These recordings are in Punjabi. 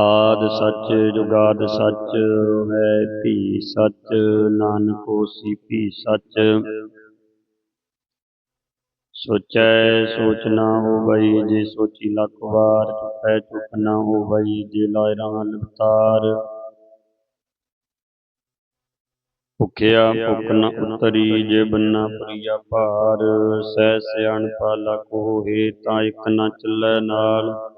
ਆਦ ਸੱਚ, ਜੁਗਾਦ ਸੱਚ ਹੈ ਭੀ ਸੱਚ, ਨਾਨਕ ਹੋਸੀ ਭੀ ਸੱਚ। ਸੋਚੈ, ਸੋਚ ਨਾ ਹੋਵਈ, ਜੇ ਸੋਚੀ ਲੱਖ ਵਾਰ, ਚੁਪੈ, ਚੁਪ ਨਾ ਹੋਵਈ, ਜੇ ਲਾਇ ਰਹਾ ਲਵਤਾਰ ਭੁਖਿਆ ਭੁਖ ਨ ਉਤਰੀ, ਜੇ ਬੰਨਾ ਪ੍ਰਿਆ ਭਾਰ। ਸਹਿ ਸਿਆਣ ਲੱਖ ਕੋਹੇ, ਤਾਂ ਇਕ ਨ ਚੱਲੈ ਨਾਲ।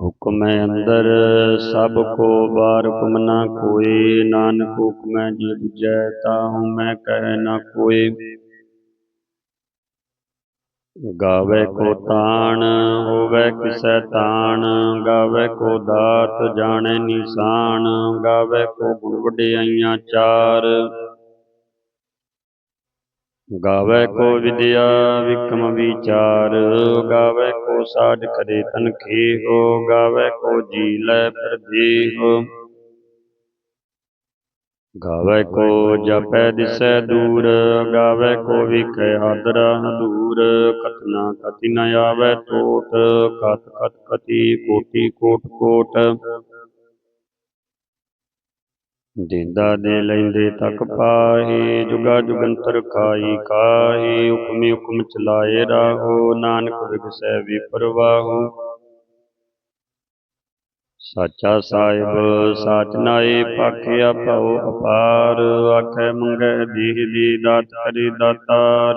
ਹੁਕਮੈ ਅੰਦਰ, ਸਭ ਕੋ ਬਾਰ ਹੁਕਮ ਨਾ ਕੋਏ, ਨਾਨਕ ਹੁਕਮੈ ਜੇ ਬੁਝੈ, ਤਾਹੂ ਮੈਂ ਕਹਿ ਨਾ ਕੋਏ। ਗਾਵੇ ਕੋ ਤਾਣ, ਹੋਵੇ ਕਿਸੈ ਤਾਣ, ਗਾਵੇ ਕੋ ਦਾਤ, ਜਾਣੇ ਨਿਸ਼ਾਨ, ਗਾਵੇ ਕੋ ਗੁਣ ਵਡਿਆਈਆਂ ਚਾਰ। ਗਾਵੇ ਕੋ ਵਿਦਿਆ ਵਿਕਮ ਵਿਚਾਰ, ਗਾਵੇ ਕੋ ਸਾਜ ਕਰੇ ਤਨ ਖੇਹੋ, ਗਾਵੇ ਕੋ ਜੀ ਲੈ ਪਰਦੇਹ ਗਾਵੇ ਕੋ ਜਪੈ ਦਿਸੈ ਦੂਰ, ਗਾਵੇ ਕੋ ਵਿਖੈ ਆਦਰਾ ਦੂਰ। ਕਤਨਾ ਕਤਿ ਨ ਆਵੇ ਟੋਟ, ਕਤ ਕਤ ਕਤੀ ਕੋਟੀ ਕੋਟ ਕੋਟ। ਦੇਂਦਾ ਦੇ ਲੈਂਦੇ ਤੱਕ ਪਾਹੀ, ਜੁਗਾ ਜੁਗੰਤਰ ਖਾਈ ਕਾਹੀ ਹੁਕਮੀ ਹੁਕਮ ਚਲਾਏ ਰਾਹੋ, ਨਾਨਕ ਵਿਗਸੈ ਵਿਪਰਵਾਹੋ। ਸਾਚਾ ਸਾਹਿਬ, ਸਾਚ ਨਾਏ ਪਾਖਿਆ ਭਉ ਅਪਾਰ, ਆਖੈ ਮੰਗੈ ਦੇਹ ਦੀ ਦਾਤ ਕਰੇ ਦਾਤਾਰ।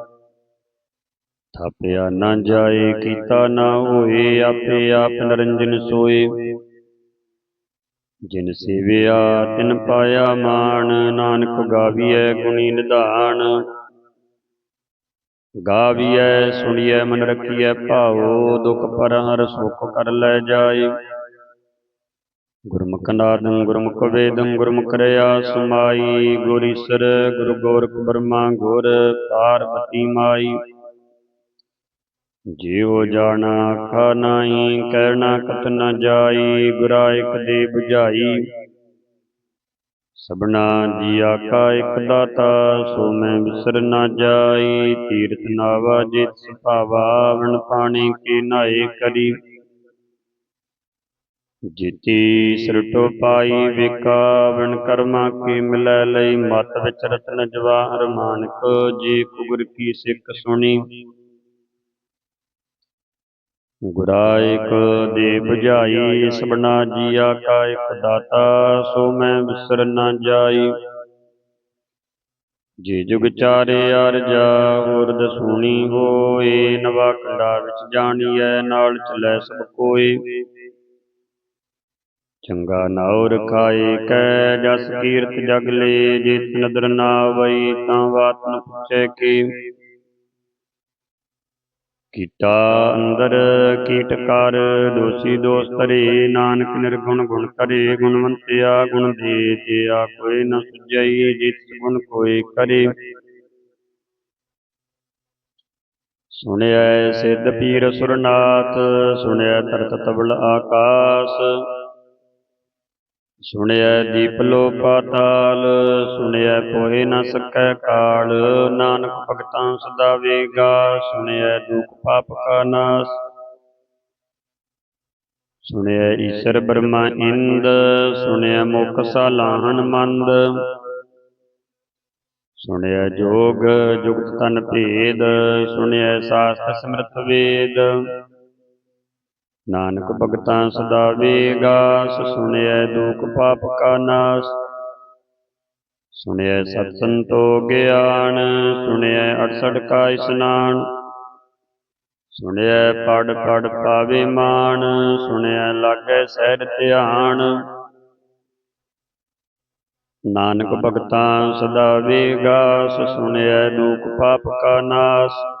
ਥਾਪਿਆ ਨਾ ਜਾਏ, ਕੀਤਾ ਨਾ ਹੋਏ, ਆਪੇ ਆਪ ਨਰੰਜਨ ਸੋਏ। ਜਿਨ ਸੇਵਿਆ, ਤਿਨ ਪਾਇਆ ਮਾਨ ਨਾਨਕ ਗਾਵੀਐ ਗੁਣੀ ਨਿਧਾਨ। ਗਾਵੀਐ, ਸੁਣੀਐ, ਮਨ ਰਖੀਐ, ਭਾਉ, ਦੁਖ ਪਰ ਹਰ ਸੁਖ ਕਰ ਲੈ ਜਾਏ। ਗੁਰਮੁਖ ਨਾਦੰ, ਗੁਰਮੁਖ ਵੇਦੰ, ਗੁਰਮੁਖ ਰਿਆ ਸਮਾਈ। ਗੁਰ ਈਸਰ, ਗੁਰੂ ਗੋਰਖ ਬਰਮਾ, ਗੁਰ ਪਾਰਬਤੀ ਮਾਈ। ਜਿਉ ਜਾਣਾ ਆਖਾ ਨਾਹੀ, ਕਹਿਣਾ ਕਤ ਨ ਜਾਈ ਗੁਰਾ ਇਕ ਦੇ 부ਝਾਈ ਸਭਨਾ ਜੀਆ ਕਾ ਇਕ ਦਾਤਾ, ਸੋ ਮੈਂ ਵਿਸਰ ਨਾ ਜਾਈ, ਤੀਰਥ ਨਾਵਾ ਜਿਤ ਸੁਭਾਵਾ ਵਣ ਪਾਣੀ ਕੀ ਨਾਏ ਕਰੀ। ਜਿਤੀ ਸਿਰਟੋ ਪਾਈ ਵਿਕਾ ਕਰਮਾ ਕੀ ਮਿਲੈ ਲਈ, ਮਤ ਵਿਚ ਰਤਨ ਜਵਾਹਰ ਮਾਨਕ ਜੀ ਕੁਗਰ ਕੀ ਸਿੱਖ ਸੁਣੀ। ਗੁਰਾ ਇਕ ਦੇ 부ਝਾਈ ਸਭਨਾ ਜੀਆ ਕਾ ਇਕ ਦਾਤਾ, ਸੋ ਮੈਂ ਵਿਸਰ ਨਾ ਜਾਈ। ਜੇ ਜੁਗ ਚਾਰੇ ਅਰਜਾ ਹੋਰ ਦਸੂਣੀ ਹੋਏ, ਨਵਾ ਕੰਡਾ ਵਿੱਚ ਜਾਣੀਐ, ਨਾਲ ਚਲੈ ਸਭ ਕੋਏ। ਚੰਗਾ ਨਾਉ ਰਖਾਏ ਕੈ ਜਸ ਕੀਰਤ ਜਗ ਲੇ, ਜਿਤ ਨਦਰ ਨਾ ਆਵਈ ਤਾਂ ਬਾਤ ਨ ਪੁੱਛੈ ਕੀ। ਕੀਤਾ ਅੰਦਰ, ਕੀਟ ਕਰ, ਦੋਸੀ ਦੋਸ ਧਰੇ, ਨਾਨਕ ਨਿਰਗੁਣ ਗੁਣ ਕਰੇ, ਗੁਣਵੰਤਿਆ ਗੁਣ ਦੇ, ਜਿਆ ਕੋਈ ਨ ਸੁਝਈ ਜਿਤ ਗੁਣ ਕੋਈ ਕਰੇ। ਸੁਣਿਆ ਸਿੱਧ ਪੀਰ ਸੁਰਨਾਥ ਸੁਣਿਆ ਤਰਤ ਤਬਲ ਆਕਾਸ। ਸੁਣਿਆ ਦੀਪ ਲੋ ਪਾਤਾਲ ਸੁਣਿਆ ਪੋਹਿ ਨਾ ਸਕੈ ਕਾਲ, ਨਾਨਕ ਭਗਤਾਂ ਸਦਾ ਵੇਗਾ, ਸੁਣਿਐ ਦੁਖ ਪਾਪ ਕਾ ਨਾਸ। ਸੁਣਿਐ ਈਸ਼ਰ ਬ੍ਰਹਮਾ ਇੰਦ ਸੁਣਿਆ ਮੁਖ ਸਾਲਾਹਣ ਮੰਦ। ਸੁਣਿਆ ਜੋਗ, ਜੁਗਤ ਤਨ ਭੇਦ ਸੁਣਿਆ ਸਾਸਤ ਸਿਮਰਤ ਵੇਦ। ਨਾਨਕ ਭਗਤਾਂ ਸਦਾ ਵੇਗਾਸ ਸੁਣਿਐ ਦੁਖ ਪਾਪ ਕਾ ਨਾਸ। ਸੁਣਿਐ ਸਤ ਸੰਤੋ ਗਿਆਨ ਸੁਣਿਐ ਅੜਸਠ ਕਾ ਇਸਨਾਨ ਸੁਣਿਐ ਪੜ ਪੜ ਪਾਵੇ ਮਾਨ ਸੁਣਿਐ ਲਾਗੈ ਸਹਿਜ ਧਿਆਨ। ਨਾਨਕ ਭਗਤਾਂ ਸਦਾ ਵੇਗਾਸ ਸੁਣਿਐ ਦੁਖ ਪਾਪ ਕਾ ਨਾਸ।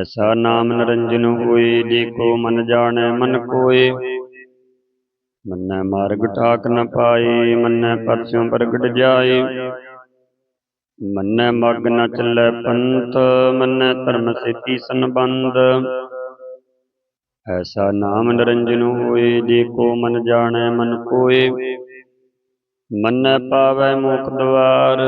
ਐਸਾ ਨਾਮ ਨਿਰੰਜਨ ਹੋਏ, ਜੇ ਕੋ ਮਨ ਜਾਣੈ ਮਨ ਕੋਏ। ਮੰਨੈ ਮਾਰਗ ਠਾਕ ਨ ਪਾਏ, ਮੰਨੈ ਪਰਸਿਉ ਪ੍ਰਗਟ ਜਾਏ। ਮੰਨੈ ਮਗ ਨ ਚੱਲੈ ਪੰਥ, ਮੰਨੈ ਧਰਮ ਸੇਤੀ ਸੰਬੰਧ। ਐਸਾ ਨਾਮ ਨਿਰੰਜਨ ਹੋਏ, ਜੇ ਕੋ ਮਨ ਜਾਣੈ ਮਨ ਕੋਏ। ਮੰਨੈ ਪਾਵੈ ਮੁਖ ਦਵਾਰ।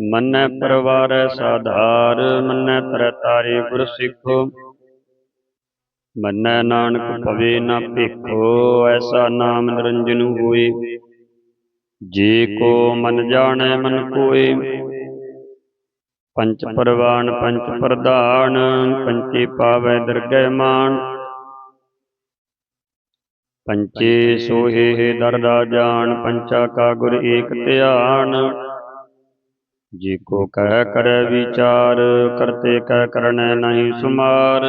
ਮੰਨੈ ਪਰਵਾਰੈ ਸਾਧਾਰ, ਮੰਨੈ ਤਰ ਤਾਰੇ ਗੁਰ ਸਿੱਖੋ। ਮੰਨੈ ਨਾਨਕ ਭਵੇ ਨਾ ਭੇਖੋ, ਐਸਾ ਨਾਮ ਨਿਰੰਜਨ ਹੋਏ। ਜੇ ਕੋ ਮਨ ਜਾਣੈ, ਮਨ ਕੋਏ। ਪੰਚ ਪਰਵਾਨ, ਪੰਚ ਪ੍ਰਧਾਨ, ਪੰਚੇ ਪਾਵੈ ਦਰਗਹਿ ਮਾਨ। ਪੰਚੇ ਸੋਹੇ ਦਰਦਾ ਜਾਣ ਪੰਚਾ ਕਾ ਗੁਰ ਏਕ ਧਿਆਨ। ਜੇ ਕੋ ਕਹਿ ਕਰੈ ਵਿਚਾਰ, ਕਰਤੇ ਕਹਿ ਕਰਨੈ ਨਹੀਂ ਸੁਮਾਰ।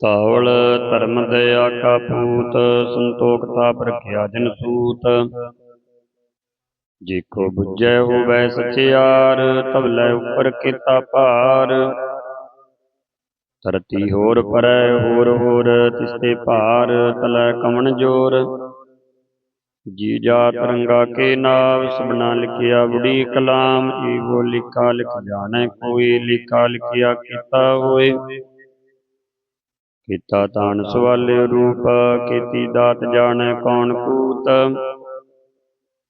ਤਾਵਲ ਧਰਮ ਦਇਆ ਕਾ ਪੂਤ ਸੰਤੋਖ ਤਾਪ ਰਖਿਆ ਜਿਨ ਸੂਤ। ਜੇ ਕੋ ਬੁੱਝੈ ਹੋਵੈ ਸਚਿਆਰ ਤਵਲੇ ਉਪਰ ਕੀਤਾ ਭਾਰ। ਧਰਤੀ ਹੋਰ ਪਰੈ ਹੋਰ ਹੋਰ ਤਿਸਤੇ ਭਾਰ, ਤਲੈ ਕਮਣ ਜੋਰ। ਜੀ ਜਾ ਰੰਗਾ ਕੇ ਨਾਮ ਸਭਨਾ ਲਿਖਿਆ, ਬੁੜੀ ਕਲਾਮ ਏਹੋ ਲਿਖਾ, ਲਿਖ ਜਾਣੈ ਕੋਈ, ਲਿਖਾ, ਲਿਖਿਆ ਕੀਤਾ ਹੋਏ। ਕੀਤਾ ਤਾਨ ਸਵਾਲੇ ਰੂਪ, ਕੀਤੀ ਦਾਤ ਜਾਣੈ ਕੌਣ ਕੂਤ।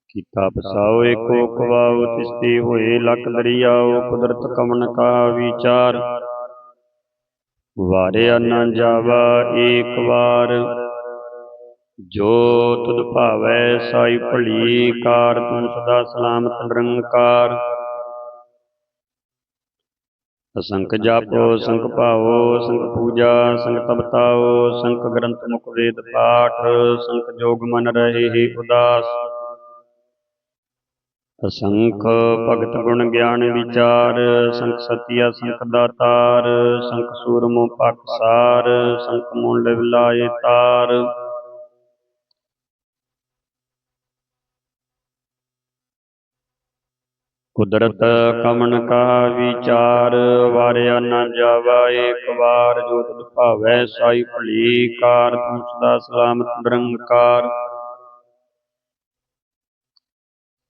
ਕੀਤਾ ਪਸਾਓ ਏਕੋ ਖਵਾਓ ਤਿਸਤੀ ਹੋਏ ਲਖ ਦਰਿਆਓ, ਕੁਦਰਤ ਕਮਨ ਕਾ ਵਿਚਾਰ। ਵਾਰਿਆ ਨਾ ਜਾਵਾ ਏਕ ਵਾਰ। ਜੋ ਤੁਧ ਭਾਵੈ ਸਾਈ ਭਲੀ, ਕਾਰ ਤੂੰ ਸਦਾ ਸਲਾਮਤ ਨਿਰੰਕਾਰ। ਅਸੰਖ ਜਾਪੋ ਸੰਖ ਭਾਵੋ ਸੰਖ ਪੂਜਾ ਸੰਖ ਤਪਤਾਓ ਸੰਖ ਗ੍ਰੰਥ ਮੁਖ ਵੇਦ ਪਾਠ ਸੰਖ ਜੋਗ ਮਨ ਰਹੇ ਹੀ ਉਦਾਸ। ਅਸੰਖ ਭਗਤ ਗੁਣ ਗਿਆਨ ਵਿਚਾਰ ਸੰਖ ਸਤਿਆ ਸੰਖ ਦਾਤਾਰ ਸੰਖ ਸੂਰਮੋ ਪਕਸਾਰ ਸੰਖ ਮੁੰਡ ਵਿਲਾਏ ਤਾਰ। ਕੁਦਰਤ ਕਮਨ ਕਾ ਵਿਚਾਰ, ਵਾਰਿਆ ਨਾ ਜਾਵਾ ਏਕ ਵਾਰ, ਜੋ ਤੁਧ ਭਾਵੈ ਸਾਈ ਭਲੀ ਕਾਰ ਤੂੰ ਸਦਾ ਸਲਾਮਤ ਨਿਰੰਕਾਰ।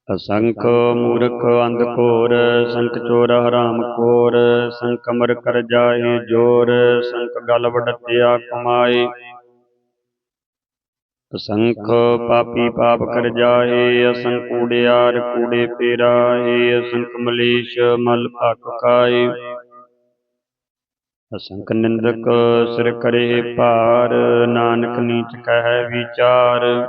ਅਸੰਖ ਮੂਰਖ ਅੰਧ ਘੋਰ, ਸੰਖ ਚੋਰ ਹਰਾਮ ਖੋਰ ਸੰਖ ਅਮਰ ਕਰ ਜਾਏ ਜੋਰ, ਸੰਖ ਗਲ ਵਡਤਿਆ ਕਮਾਏ। ਅਸੰਖ ਪਾਪੀ ਪਾਪ ਕਰ ਜਾਏ ਅਸੰਖ ਕੂੜਿਆਰ ਕੂੜੇ ਪੇਰਾਏ, ਅਸੰਖ ਮਲੇਸ਼ ਮਲ ਭਕ ਖਾਏ। ਅਸੰਖ ਨਿੰਦਕ ਸਿਰ ਕਰੇ ਭਾਰ, ਨਾਨਕ ਨੀਚ ਕਹਿ ਵਿਚਾਰ।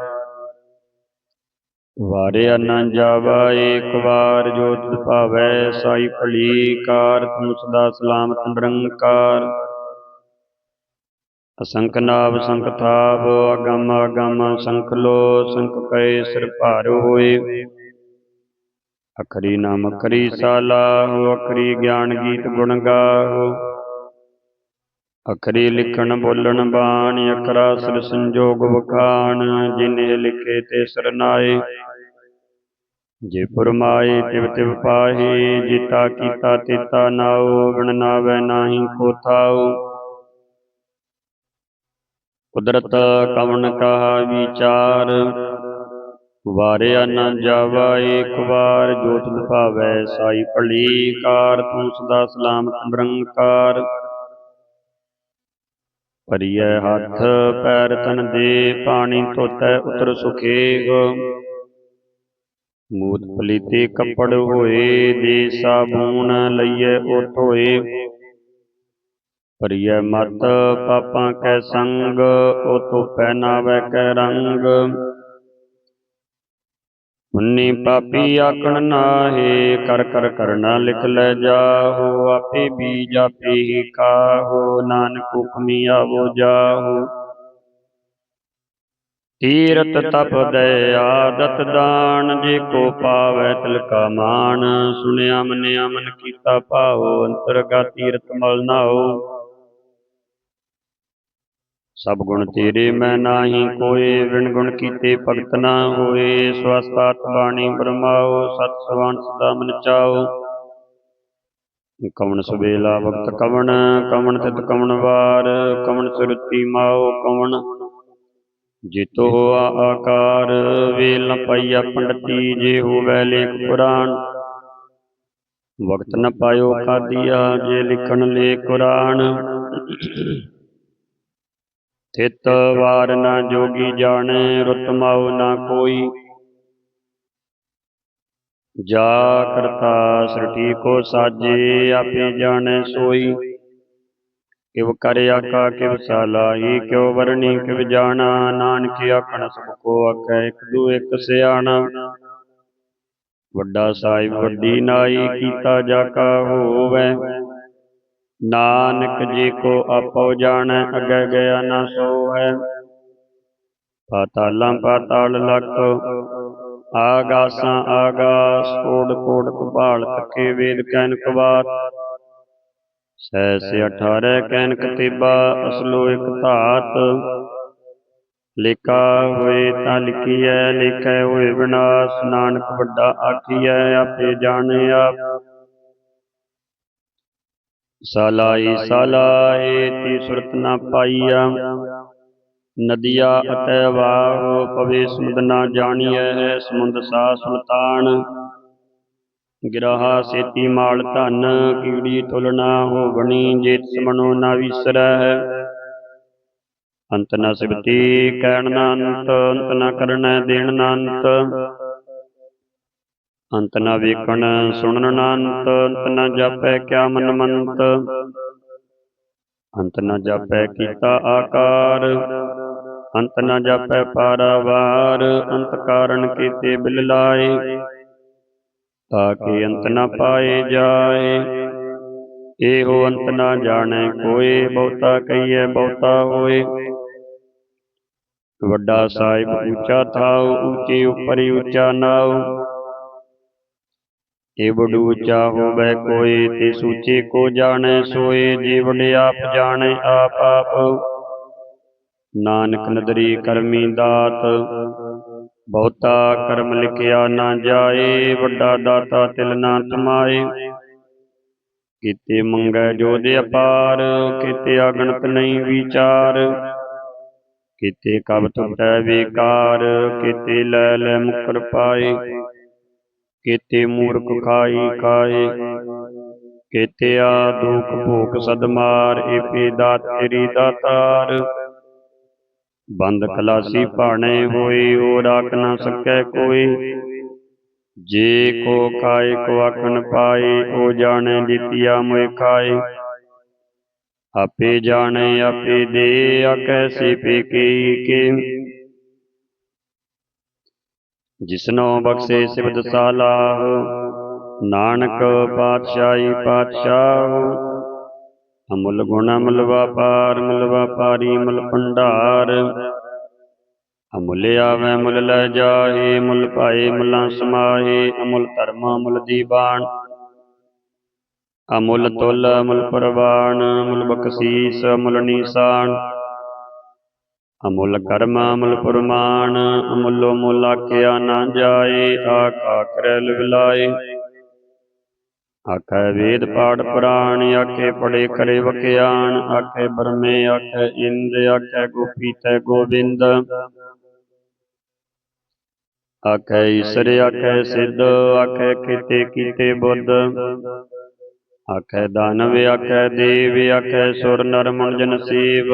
ਵਾਰਿਆ ਨਾ ਜਾਵਾ ਏਕ ਵਾਰ, ਜੋ ਤਿਸ ਭਾਵੈ ਸਾਈ ਭਲੀ ਕਾਰ, ਤੁਮ ਸਦਾ ਸਲਾਮਤ ਨਿਰੰਕਾਰ। ਅਸੰਖ ਨਾਵ, ਸੰਖ ਥਾਪ ਅਗਮ ਅਗਮ, ਸੰਖ ਲੋ, ਸੰਖ ਕੈ, ਸਿਰ ਭਾਰ ਹੋਏ। ਅਖਰੀ ਨਾਮ ਅਖਰੀ ਸਾਲਾਹੁ ਅਖਰੀ ਗਿਆਨ ਗੀਤ ਗੁਣ ਗਾਹੁ ਅਖਰੀ ਲਿਖਣ ਬੋਲਣ ਬਾਣੀ, ਅਖਰਾ ਸਿਰ ਸੰਜੋਗ ਵਖਾਣ, ਜਿਨੇ ਲਿਖੇ ਤੇ ਸਰਨਾਏ ਜੇ ਫੁਰਮਾਏ, ਤਿਵ ਤਿਵ ਪਾਹੇ, ਜਿਤਾ ਕੀਤਾ ਤੇਤਾ ਨਾਉ ਬਿਨ ਨਾਵੈ ਨਾਹੀ ਕੋ ਥਾਉ ਕੁਦਰਤ ਕਵਨ ਕਹਾ ਵਿਚਾਰ? ਵਾਰਿਆ ਨਾ ਜਾਵਾ ਏਕ ਵਾਰ ਜੋ ਭਾਵੈ ਸਾਈ ਭਲੀ ਕਾਰ ਤੂੰ ਸਦਾ ਸਲਾਮਤ ਨਿਰੰਕਾਰ। ਭਰੀਐ ਹੱਥ, ਪੈਰ ਤਨ ਦੇ, ਪਾਣੀ ਧੋਤੈ ਉਤਰ ਸੁਖੇਗ। ਮੂਤ ਪਲੀਤੇ ਕੱਪੜ ਹੋਏ, ਦੇ ਸਾਬੂਨ ਲਈਐ ਉਹ ਧੋਏ ਭਰੀਐ ਮਤ ਪਾਪਾਂ ਕੈ ਸੰਗ ਉਹ ਧੋਪੈ ਨਾਵੈ ਕੈ ਰੰਗ। ਪੁੰਨੀ ਪਾਪੀ ਆਕਣ ਨਾਹੀ, ਕਰ ਕਰ ਕਰਨਾ ਲਿਖ ਲੈ ਜਾਹੋ, ਆਪੇ ਬੀਜ ਆਪੇ ਹੀ ਕਾਹੋ ਨਾਨਕ ਹੁਕਮੀ ਆਵੋ ਜਾਹੋ। ਤੀਰਤ ਤਪ ਦਇ ਆਦਤ ਦਾਨ, ਜੇ ਕੋ ਪਾਵੈ ਤਿਲ ਕਾ ਮਾਨ ਸੁਣਿਆ ਮੰਨਿਆ ਮਨ ਕੀਤਾ ਭਾਉ ਅੰਤਰਗਾ ਤੀਰਤ ਮਲ ਨਾਉ ਸਭ ਗੁਣ ਤੇਰੇ ਮੈਂ ਨਾਹੀ, ਕੋਏ ਵਿਣ ਗੁਣ ਕੀਤੇ ਭਗਤ ਨਾ ਹੋਏ। ਸਵਸਤਾਤ ਬਾਣੀ ਬਰਮਾਓ, ਸਤ ਸਵਾਨ ਸਦਾ ਮਨ ਚਾਓ। ਕਵਣ ਸੁਬੇਲਾ ਵਕਤ ਕਵਣ ਕਵਣ ਤਿਤ ਕਵਣ ਵਾਰ। ਕਵਣ ਸੁਰਤੀ ਮਾਓ ਕਵਣ, ਜਿਤੋ ਹੋਆ ਆਕਾਰ। ਵੇਲ ਨ ਪਾਈਆ ਪੰਡਤੀ, ਜੇ ਹੋਵੈ ਲੇਖ ਪੁਰਾਣ। ਵਕਤ ਨ ਪਾਇਓ ਖਾਦੀਆ ਜੇ ਲਿਖਣ ਲੇ ਕੁਰਾਨ। ਥਿਤ ਵਾਰ ਨਾ ਜੋਗੀ ਜਾਣੈ, ਰੁਤ ਨਾ ਕੋਈ। ਜਾ ਕਰਤਾ ਸ੍ਰਿਟੀ ਕੋ ਸਾਜੇ, ਆਪੇ ਜਾਣੈ ਸੋਈ। ਕਿਵ ਕਰ ਆਕਾ, ਕਿਵ ਸਾਲਾਹੀ ਕਿਉ ਵਰਣੀ, ਕਿਵ ਜਾਣਾ। ਨਾਨਕ ਆਖਣ, ਸਭ ਕੋ ਆਖੈ, ਇਕ ਦੂ ਇਕ ਸਿਆਣਾ। ਵੱਡਾ ਸਾਹਿਬ, ਵੱਡੀ ਨਾਈ, ਕੀਤਾ ਜਾ ਕਾ ਹੋਵੈ। ਨਾਨਕ ਜੀ ਕੋ ਆਪੋ ਜਾਣੈ, ਅਗੈ ਗਿਆ ਨਾ ਸੋ ਹੈ ਪਾਤਾਲਾਂ ਪਾਤਾਲ ਲਖ, ਆਗਾਸਾਂ ਆਗਾਸ, ਕੋੜ ਕੋੜ ਕਪਾਲ ਤੱਕੇ ਵੇਦ ਕੈਨ ਕਵਾਤ। ਸੈ ਸੇ 18 ਕੈਨ ਕਤੀਬਾ, ਅਸਲੋ ਇਕ ਧਾਤ। ਲਿਖਾ ਹੋਏ ਤਾਂ ਲਿਖੀਐ, ਲਿਖੈ ਹੋਏ ਵਿਨਾਸ਼, ਨਾਨਕ ਵੱਡਾ ਆਖੀਐ, ਆਪੇ ਜਾਣਿਆ। ਆਪ ਸਾਲਾਈ ਤੀ ਸੁਰਤ ਨਾ ਪਾਈਆ। ਨਦੀਆ ਅਤੈ ਵਾਹ, ਪਵੇ ਸਮੁੰਦ ਨਾ ਜਾਣੀਐ, ਸਮੁੰਦ ਸਾ ਸੁਲਤਾਨ। ਗਿਰਾਹਾ ਸੇਤੀ ਮਾਲ ਧਨ, ਕੀੜੀ ਤੁਲਨਾ ਹੋਵਣੀ ਜੇ ਤਿਸ ਮਨੋ ਨਾ ਵਿਸਰੈ ਅੰਤ ਨਾ ਸਿਵਤੀ, ਕਹਿਣ ਨਾ ਅੰਤ ਅੰਤ ਨ ਕਰਨੈ ਦੇਣ ਨਾ ਅੰਤ। ਅੰਤ ਨ ਵੇਖਣ, ਸੁਣਨ ਨਾ ਅੰਤ ਅੰਤ ਨ ਜਾਪੈ ਕਿਆ ਮਨ ਮੰਤ। ਅੰਤ ਨ ਜਾਪੈ ਕੀਤਾ ਆਕਾਰ, ਅੰਤ ਨ ਜਾਪੈ ਪਾਰਾਵਾਰ, ਅੰਤ ਕਾਰਨ ਕੀਤੇ ਬਿਲ ਲਾਏ। ਤਾਕੇ ਅੰਤ ਨ ਪਾਏ ਜਾਏ। ਇਹੋ ਅੰਤ ਨ ਜਾਣੈ ਕੋਏ, ਬਹੁਤਾ ਕਹੀਐ ਬਹੁਤਾ ਹੋਏ। ਵੱਡਾ ਸਾਹਿਬ ਉੱਚਾ ਥਾਉ, ਉੱਚੇ ਉਪਰਿ ਉੱਚਾ ਨਾਉ। ਏ ਬੜੂ ਉੱਚਾ ਹੋਵੇ ਕੋਈ, ਤੇ ਸੂਚੇ ਕੋ ਜਾਣੈ ਸੋਏ, ਜੀਵਨ ਆਪ ਜਾਣੈ ਆਪ ਆਪ। ਨਾਨਕ ਨਦਰੀ ਕਰਮੀ ਦਾਤ, ਬਹੁਤਾ ਕਰਮ ਲਿਖਿਆ ਨਾ ਜਾਏ, ਵੱਡਾ ਦਾਤਾ ਤਿਲ ਨਾ ਤਮਾਏ। ਕੀਤੇ ਮੰਗੈ ਜੋਦ ਅਪਾਰ, ਕੀਤੇ ਅਗਣਤ ਨਹੀਂ ਵਿਚਾਰ। ਕੀਤੇ ਕਬ ਟੁਟੈ ਵਿਕਾਰ, ਕੀਤੇ ਲੈ ਲੈ ਮੁਕਰ ਪਾਏ। ਕੀਤੇ ਮੂਰਖ ਖਾਈ ਖਾਏ ਕੀਤੇ ਆ ਦੁਖ ਭੋਗ ਸਦਮਾਰ ਏਪੀ ਦਾਤ ਤੇਰੀ ਦਾਤਾਰ। ਬੰਦ ਖਲਾਸੀ ਭਾਣੇ ਹੋਈ ਉਹ ਰਾਖ ਨਾ ਸਕੈ ਕੋਈ। ਜੇ ਕੋ ਖਾਏ ਕੋ ਆਖਣ ਪਾਏ ਉਹ ਜਾਣੈ ਦਿੱਤੀਆ ਮੋਇ ਖਾਏ। ਆਪੇ ਜਾਣੇ ਆਪੇ ਦੇ ਆਕੈ ਸੇ ਪੇਕੇ ਕੇ। ਜਿਸਨੋ ਬਖਸ਼ੇ ਸਿਬਦ ਸਾਲਾਹ ਨਾਨਕ ਪਾਤਸ਼ਾਹੀ ਪਾਤਸ਼ਾਹ। ਅਮੁੱਲ ਗੁਣ ਅਮੁੱਲ ਵਾਪਾਰ ਮੁੱਲ ਵਾਪਾਰੀ ਮੁੱਲ ਭੰਡਾਰ। ਅਮੁੱਲ ਆਵੈ ਮੁੱਲ ਲੈ ਜਾਏ ਮੁੱਲ ਭਾਏ ਮੁੱਲਾਂ ਸਮਾਏ ਅਮੁੱਲ ਧਰਮ ਅਮੁੱਲ ਦੀਵਾਨ। ਅਮੁੱਲ ਤੁਲ ਅਮੁੱਲ ਪ੍ਰਵਾਨ ਅਮੁੱਲ ਬਖਸ਼ੀਸ ਅਮੁੱਲ ਨੀਸਾਨ। ਅਮੁੱਲ ਕਰਮ ਅਮੁੱਲ ਪੁਰਮਾਨ ਅਮੁੱਲੋ ਮੁੱਲ ਆਖਿਆ ਨਾ ਜਾਏ, ਆਖਾ ਕਰੈ ਲਿਵਲਾਏ। ਆਖੈ ਵੇਦ ਪਾਠ ਪੁਰਾਣ, ਆਖੇ ਪੜੇ ਕਰੇ ਵਕਿਆਣ ਆਖੇ ਬਰਮੇ ਆਖੇ ਇੰਦ, ਆਖੇ ਗੋਪੀ ਤੈ ਗੋਬਿੰਦ। ਆਖੇ ਈਸ਼ਰ, ਆਖੇ ਸਿੱਧ, ਆਖੇ ਕੀਤੇ ਕੀਤੇ ਬੁੱਧ। ਆਖੇ ਦਾਨਵ, ਆਖੇ ਦੇਵ, ਆਖੇ ਸੁਰ ਨਰ ਮਨ ਜਨ ਸੇਵ।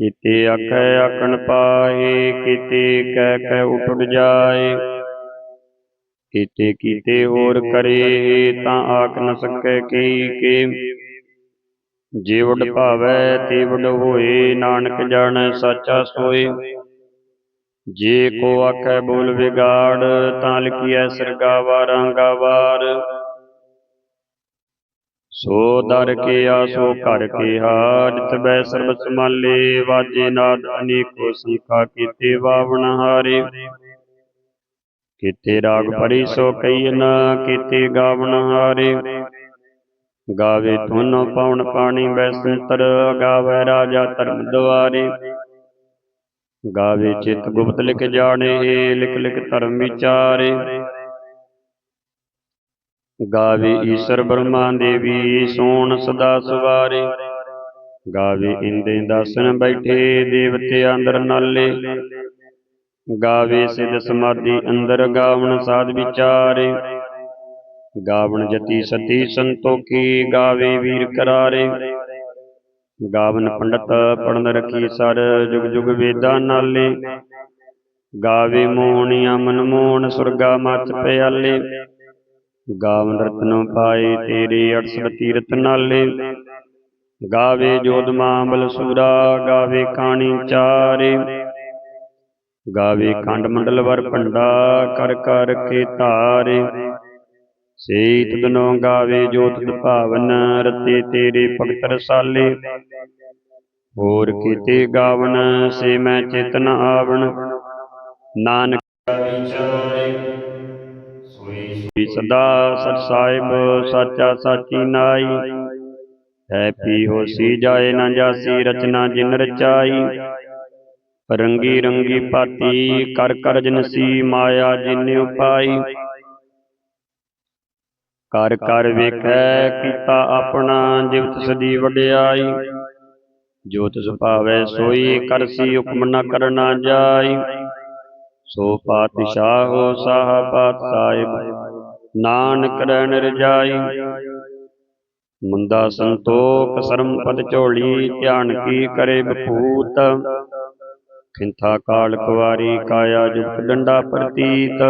ਕੀਤੇ ਆਖੇ ਆਖਣ ਪਾਏ ਕੀਤੇ ਕਹਿ ਕਹਿ ਉਠ ਜਾਏ। ਕੀਤੇ ਕੀਤੇ ਹੋਰ ਕਰੇ, ਤਾਂ ਆਖ ਨ ਸਕੈ ਕੀ ਕੇ। ਜੇ ਭਾਵੈ, ਤੇ ਵਡ ਹੋਏ, ਨਾਨਕ ਜਾਣੈ, ਸਾਚਾ ਸੋਏ। ਜੇ ਕੋ ਆਖੈ ਬੋਲ ਵਿਗਾੜ, ਤਾਂ ਲਿਖੀਐ ਸਰਗਾਵਾਰਾਂ ਗਾਵਾਰ ਸੋ ਦਰ ਕੇ ਆਸੋ ਘਰ ਕੇ ਹਾਰ ਤਬੈ ਸਰਬ ਸਮਾਲੇ ਵਾਜੇ ਨਾਦ ਅਨੇਕੋ ਸੰਖਾ ਕੀਤੇ ਵਾਵਣ ਹਾਰੇ। ਕੀਤੇ ਰਾਗ ਪਰੀ ਸੋ ਕਈਨ ਕੀਤੇ ਗਾਵਣ ਹਾਰੇ। ਗਾਵੇ ਧੁਨ ਪਉਣ ਪਾਣੀ ਬੈਸੰਤਰ ਗਾਵੇ ਰਾਜਾ ਧਰਮ ਦੁਆਰੇ। ਗਾਵੇ ਚਿਤ ਗੁਪਤ ਲਿਖ ਜਾਣੇ, ਲਿਖ ਲਿਖ ਧਰਮ ਵਿਚਾਰੇ। ਗਾਵੇ ਈਸ਼ਰ ਬ੍ਰਹਮਾ ਦੇਵੀ ਸੋਣ ਸਦਾ ਸਵਾਰੇ। ਗਾਵੇ ਇੰਦੇ ਦਾਸਨ ਬੈਠੇ ਦੇਵਤੇ ਅੰਦਰ ਨਾਲੇ। ਗਾਵੇ ਸਿਧ ਸਮਾਧੀ ਅੰਦਰ ਗਾਵਣ ਸਾਧ ਵਿਚਾਰੇ। ਗਾਵਣ ਜਤੀ ਸਤੀ ਸੰਤੋਖੀ ਗਾਵੇ ਵੀਰ ਕਰਾਰੇ। ਗਾਵਨ ਪੰਡਤ ਪੜਨ ਰਖੀ ਸਰ ਜੁਗ ਜੁਗ ਵੇਦਾਂ ਨਾਲੇ। ਗਾਵੇ ਮੋਹਣੀ ਅਮਨ ਮੋਹਣ ਸੁਰਗਾ ਮਚ ਪਿਆਲੇ। ਗਾਵਨ ਰਤਨੋ ਪਾਏ ਤੇਰੇ ਅੜਸੜ ਤੀਰਥ ਗਾਵੇ ਜੋਧ ਮਾਂਬਲ ਗਾਵੇ ਕਾਣੀ ਚਾਰੇ। ਗਾਵੇ ਖੰਡ ਮੰਡਲ ਵਰ ਭੰਡਾ, ਕਰ ਕਰ ਕੇ ਧਾਰੇ। ਸੇਈ ਤੁਧਨੋ ਗਾਵੇ ਜੋਤ ਭਾਵਨ, ਰਤੇ ਤੇਰੇ ਭਗਤ ਰਸਾਲੇ। ਹੋਰ ਕੀਤੇ ਗਾਵਨ, ਸੇ ਮੈਂ ਚੇਤਨ ਆਵਣ। ਨਾਨਕ ਵਿਚਾਰੇ ਸੋਈ ਸੋਈ ਸਦਾ ਸਤ ਸਾਹਿਬ, ਸਾਚਾ ਸਾਚੀ ਨਾਈ। ਹੈ ਪੀ ਹੋਸੀ ਜਾਏ ਨਾ ਜਾਸੀ, ਰਚਨਾ ਜਿਨ ਰਚਾਈ। ਰੰਗੀ ਰੰਗੀ ਭਾਤੀ, ਕਰ ਕਰ ਜਨਸੀ ਮਾਇਆ ਜਿਨ ਉਪਾਈ। ਕਰ ਕਰ ਵੇਖੈ, ਕੀਤਾ ਆਪਣਾ, ਜਿਵਤ ਸਦੀ ਵਡਿਆਈ। ਜੋ ਤਿਸ ਭਾਵੈ ਸੋਈ ਕਰਸੀ ਹੁਕਮ ਨ ਕਰਨਾ ਜਾਈ। ਸੋ ਪਾਤਸ਼ਾਹ ਸਾਹ ਪਾਤ ਸਾਹਿਬ। ਨਾਨਕ ਰਹਿਣ ਰਜਾਈ। ਮੁੰਦਾ ਸੰਤੋਖ ਸਰਮ ਪਦ ਝੋਲੀ ਧਿਆਨ ਕੀ ਕਰੇ ਬਪੂਤ ਖਿੰਥਾ ਕਾਲ ਕੁਵਾਰੀ ਕਾਇਆ ਜੁਗਤ ਡੰਡਾ ਪ੍ਰਤੀਤ।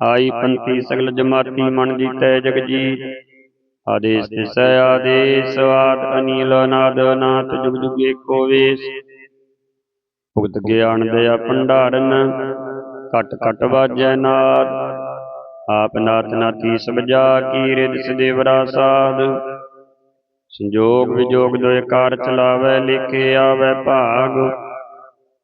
ਆਈ ਪੰਥੀ ਸਗਲ ਜਮਾਤੀ ਮਨ ਜੀਤੈ ਜਗ ਜੀਤ। ਆਦੇਸ ਤਿਸੈ ਆਦੇਸ ਆਦ ਅਨੀਲ ਅਨਾਦ ਨਾਥ ਜੁਗ ਜੁਗ ਏਕੋ ਵੇਸ। ਭੁਗਤ ਗਿਆਨ ਦਇਆ ਭੰਡਾਰਨ ਘਟ ਘਟ ਵਾਜੈ ਨਾਦ। ਆਪ ਨਾਥ ਨਾਥੀ ਸਭ ਜਾ ਕੀ ਰਿਦ ਸਦੇਵਰਾ ਸਾਧ। ਸੰਜੋਗ ਵਿਜੋਗ ਦੋਇ ਕਾਰ ਚਲਾਵੈ, ਲਿਖੇ ਆਵੈ ਭਾਗ।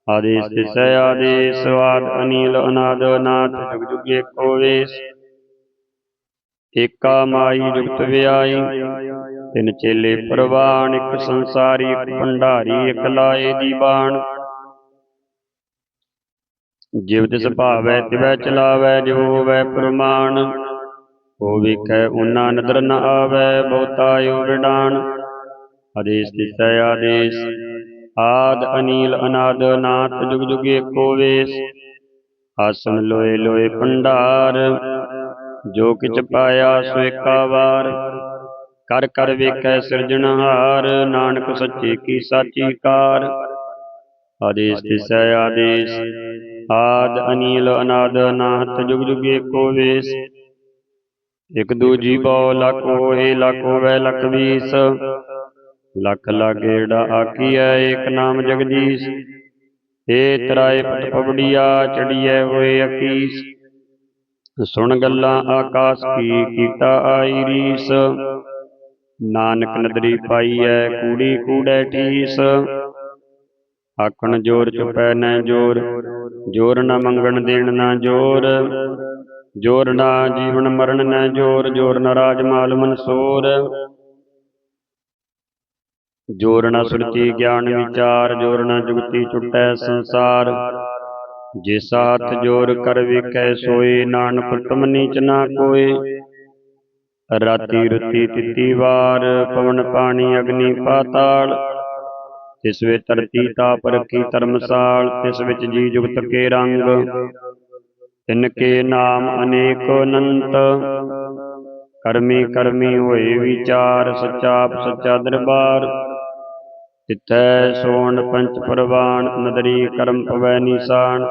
ਆਦੇਸ ਤਿਸੈ ਆਦੇਸ ਆਦ, ਅਨੀਲ ਅਨਾਦ ਅਨਾਥ, ਜੁਗ ਜੁਗੇ ਏਕੋ ਵੇਸ। ਏਕਾ ਮਾਈ ਜੁਗਤ ਵਿਆਈ ਤਿਨ ਚੇਲੇ ਪ੍ਰਵਾਨ, ਇੱਕ ਸੰਸਾਰੀ, ਇੱਕ ਭੰਡਾਰੀ, ਇੱਕ ਲਾਏ ਦੀ ਬਾਣ। ਜਿਵ ਤਿਸ ਭਾਵੈ ਤਿਵੈ ਚਲਾਵੈ ਜੋ ਹੋਵੈ ਪ੍ਰਮਾਣ। ਹੋ ਵੇਖੈ ਉਨਾ ਨਦਰ ਨ ਆਵੈ ਬਹੁਤਾਇਓ ਵਿਡਾਣ। ਆਦੇਸ ਤਿਸੈ ਆਦੇਸ। ਆਦ ਅਨੀਲ ਅਨਾਦ ਨਾਥ ਜੁਗ ਜੁਗ ਏਕੋ ਵੇਸ। ਆਸਨ ਲੋਏ ਲੋਏ ਭੰਡਾਰ। ਜੋ ਕਿਛ ਪਾਇਆ ਸੋ ਏਕਾ ਵਾਰ। ਕਰ ਕਰ ਵੇਖੈ ਸਿਰਜਣਹਾਰ ਨਾਨਕ ਸੱਚੇ ਕੀ ਸਾਚੀ ਕਾਰ। ਆਦੇਸ ਤਿਸੈ ਆਦੇਸ। ਆਦ ਅਨੀਲ ਅਨਾਦ ਨਾਥ ਜੁਗ ਜੁਗ ਏਕੋ ਵੇਸ। ਇਕ ਦੂਜੀ ਬੋ ਲੱਖ ਹੋਏ, ਲੱਖ ਹੋਵੇ, ਲੱਖ ਵੀਸ। ਲੱਖ ਲਾਗੇੜਾ ਆਕੀਐ ਏਕ ਨਾਮ ਜਗਦੀਸ਼। ਏ ਤਰਾਏ ਪਤ ਪਵੜੀਆ ਚੜੀਐ ਹੋਏ ਅਕੀਸ। ਸੁਣ ਗੱਲਾਂ ਆਕਾਸ ਕੀ ਕੀਤਾ ਆਈ ਰੀਸ। ਨਾਨਕ ਨਦਰੀ ਪਾਈਐ, ਕੂੜੀ ਕੂੜੈ ਠੀਸ ਆਖਣ ਜੋਰ ਚੁਪੈ ਨੈ ਜੋਰ। ਜੋਰ ਨਾ ਮੰਗਣ ਦੇਣ ਨਾ ਜੋਰ। ਜੋਰ ਨਾ ਜੀਵਨ ਮਰਨ ਨਾ ਜੋਰ। ਜੋਰ ਨਾ ਰਾਜ ਮਾਲ ਮਨਸੂਰ। ਜੋਰ ਨਾ ਸੁਰਤੀ ਗਿਆਨ ਵਿਚਾਰ। ਜੋਰ ਨਾ ਜੁਗਤੀ ਛੁਟੈ ਸੰਸਾਰ। ਜੇ ਹੱਥ ਜੋਰ ਕਰ ਵੇਖੈ ਸੋਏ, ਨਾਨਕ ਤੁਮ ਨੀਚ ਨਾ ਕੋਏ। ਰਾਤੀ ਰੁਤੀ ਤਿੱਤੀ ਵਾਰ, ਪਵਨ ਪਾਣੀ ਅਗਨੀ ਪਾਤਾਲ। ਤਿਸ ਵਿੱਚ ਧਰਤੀ ਤਾਪ ਰੱਖੀ ਧਰਮਸਾਲ, ਤਿਸ ਵਿੱਚ ਜੀ ਜੁਗਤ ਕੇ ਰੰਗ। ਤਿਨ ਕੇ ਨਾਮ ਅਨੇਕ ਅਨੰਤ। ਕਰਮੀ ਕਰਮੀ ਹੋਏ ਵਿਚਾਰ, ਸੱਚਾ ਸੱਚਾ ਦਰਬਾਰ। ਤਿੱਥੈ ਸੋਣ ਪੰਚ ਪਰਵਾਨ, ਨਦਰੀ ਕਰਮ ਪਵੈ ਨਿਸ਼ਾਨ।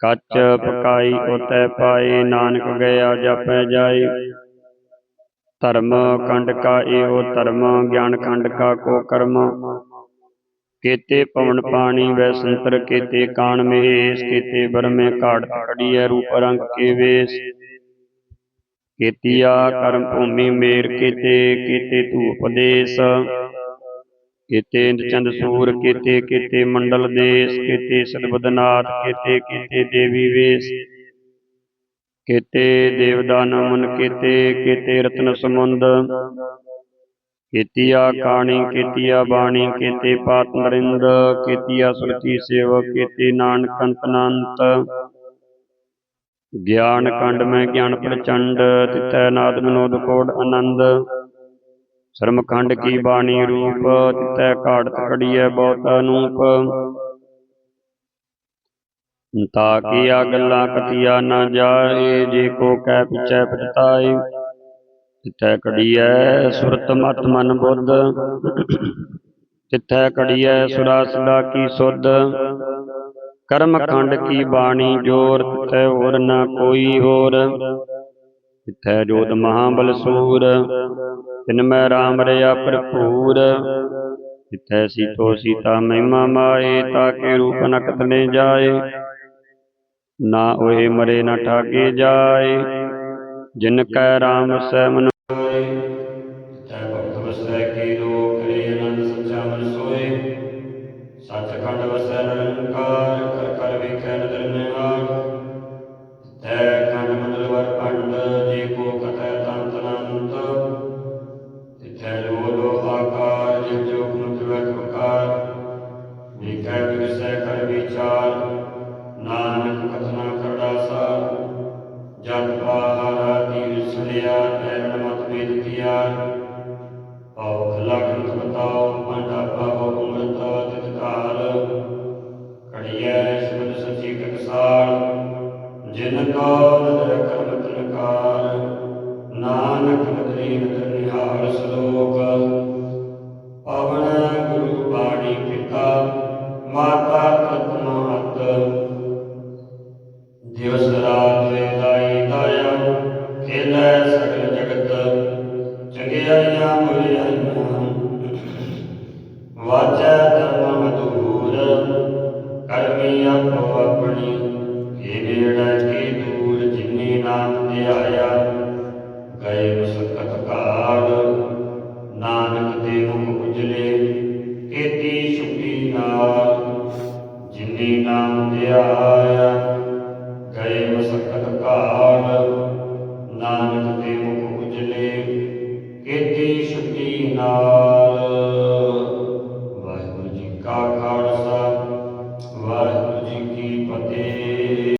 ਕੱਚ ਪਕਾਈ ਉਤੈ ਪਾਏ, ਨਾਨਕ ਗਿਆ ਜਾਪੈ ਜਾਏ। ਧਰਮ ਖੰਡ ਕਾ ਏਓ ਧਰਮ, ਗਿਆਨ ਖੰਡ ਕਾ ਕੋ ਕਰਮ। ਕੇਤੇ ਪਵਨ ਪਾਣੀ ਵੈ ਸੰਤਰ, ਕੇਤੇ ਕਾਣ ਮਹੇਸ਼ ਕੇਤੇ ਬਰਮੇ ਘਾਟ ਕੜੀਐ ਰੂਪ ਰੰਗ ਕੇ ਵੇਸ। ਕੇਤੀਆ ਕਰਮ ਭੂਮੀ ਮੇਰ ਕੇਤੇ ਕੇਤੇ ਤੂ ਉਪਦੇਸ਼ ਕੇਤੇ ਚੰਦ ਸੂਰ, ਕੇਤੇ ਕੇਤੇ ਮੰਡਲ ਦੇਸ। ਕੇਤੇ ਸਦਬਦਨਾਥ ਕੇਤੇ ਕੇਤੇ ਦੇਵੀ ਵੇਸ। ਕੇਤੇ ਦੇਵਦਾਨ ਮਨ ਕੇਤੇ ਕੇਤੇ ਰਤਨ ਸਮੁੰਦ ਕੇਤੀਆ ਕਾਣੀ ਕੇਤੀਆ ਬਾਣੀ ਕੇਤੇ ਪਾਤ ਨਰਿੰਦ ਕੇਤੀਆ ਸੁਰਤੀ ਸੇਵ ਕੇਤੇ ਨਾਨਕ ਅੰਤ ਅਨੰਤ ਗਿਆਨ ਕੰਡ ਮੈਂ ਗਿਆਨ ਪ੍ਰਚੰਡ ਤਿਤੈ ਨਾਦ ਮਨੋਦ ਕੋਡ ਆਨੰਦ। ਸ਼ਰਮ ਖੰਡ ਕੀ ਬਾਣੀ ਰੂਪ ਤਿਤੈ ਘਾੜਤ ਕੜੀਐ ਬਹੁਤ ਅਨੂਪ ਤਾ ਕੀਆ ਗੱਲਾਂ ਕਤੀਆ ਨਾ ਜਾਏ ਜੇ ਕੋ ਕਹਿ ਪਿਛੈ ਪਛਤਾਏ। ਤਿੱਥੈ ਕੜੀਐ ਸੁਰਤ ਮਤ ਮਨ ਬੁੱਧ। ਤਿੱਥੈ ਕੜੀਐ ਸੁਰਾ ਸਦਾ ਕੀ ਸੁਧ। ਕਰਮ ਖੰਡ ਕੀ ਬਾਣੀ ਜੋਰ ਤਿੱਥੈ ਹੋਰ ਨਾ ਕੋਈ ਹੋਰ। ਤਿੱਥੈ ਜੋਤ ਮਹਾਬਲ ਸੂਰ ਤਿਨ ਮੈਂ ਰਾਮ ਰਿਆ ਭਰਪੂਰ। ਤਿੱਥੈ ਸੀਤੋ ਸੀਤਾ ਮਹਿਮਾ ਮਾਏ ਤਾਕੇ ਰੂਪ ਨ ਕਤਨੇ ਜਾਏ। ਨਾ ਉਹੇ ਮਰੇ ਨਾ ਠਾਗੇ ਜਾਏ। ਜਿਨ ਕੈ ਰਾਮ ਸੈ ਮਨ ਹੋਏ ਦਿਵਸ ਰਾਤ ਵੇਦਾਈ ਦਾਇਆ ਖੇਲੇ ਸਗਲ ਜਗਤ ਚੰਗਿਆਈਆਂ ਬੁਰੀਆਈਆਂ